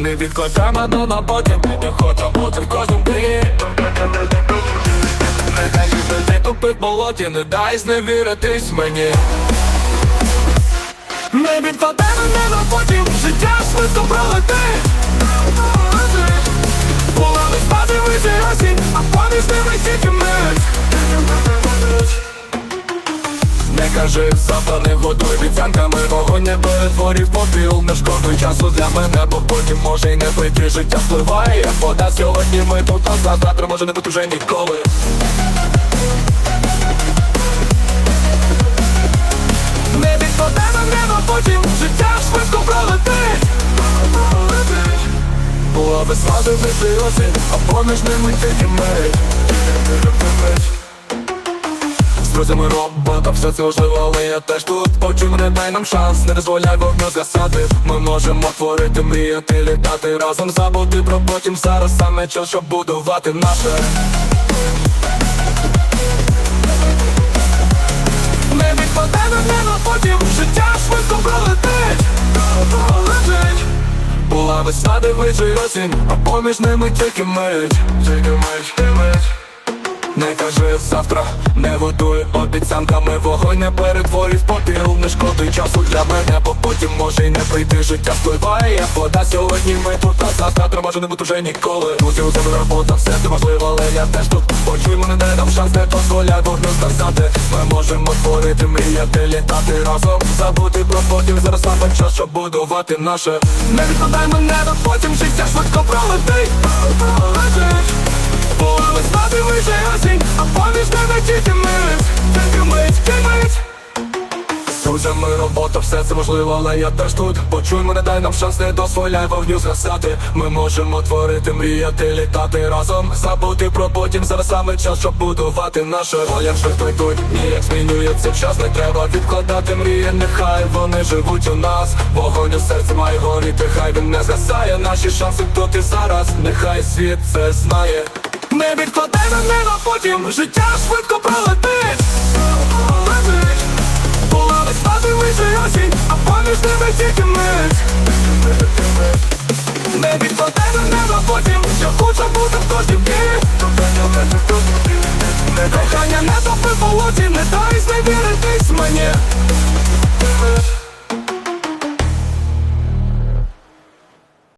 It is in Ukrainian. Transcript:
Не відкладаємо но на потім. Не хочемо бути в кожному дні Не дай тупить в болоті Не дай зневіритись мені. Ми відкладаємо не на потім. Життя швидко пролетить кажи, завтра не годуй обіцянками Вогонь не перетворів попіл Не шкодуй часу для мене, бо потім може й не прийти Життя впливає, як вода Сьогодні ми тут, а завтра може не бути вже ніколи Не відкладемо небо потім Життя швидко пролетить. Була весна, дивити осінь, а поміж ними тільки мить З друзями робота, все це можливо, але я теж тут. Почуй мене, дай нам шанс, не дозволяй вогню згасати. Ми можемо творити, мріяти, літати разом Забути про потім, зараз саме час, щоб будувати наше. Не відкладемо небо потім, життя швидко пролетить. Пролетить. Була весна, дивись осінь, а поміж ними тільки мить, тільки мить, тільки мить Не кажи завтра, не годуй обіцянками Вогонь не перетворюй в попіл Не шкодуй часу для мене, бо потім може й не прийти Життя впливає, як вода сьогодні ми тут А завтра може не бути вже ніколи Друзі, у тебе робота, все це можливо, але я теж тут Почуй мене, не дам шанс, не дозволяй вогню сказати Ми можемо творити, мріяти, літати разом Забути про потім, зараз саме час, щоб будувати наше Не відкладай мене, бо потім життя швидко пролетить весна, дивися осінь, а поміж ними тільки мить Тільки мить, тільки мить. Друзями робота, все це можливо, але я теж тут. Почуй мене, дай нам шанс, не дозволяй вогню згасати. Ми можемо творити, мріяти, літати разом. Забути про потім, зараз саме час, щоб будувати наше. Воля швидко йдуть, ніяк змінюється час Не треба відкладати мрії, нехай вони живуть у нас. Вогонь у серці має горіти, хай він не згасає. Наші шанси тут і зараз, нехай світ це знає Не відкладай мене на потім, життя швидко пролетить. Пролетить була весна, дивися осінь, а поміж ними тільки мить Не відкладай мене на потім, що хочу бути в кожній дні кохання не топи болоті, не дай знайди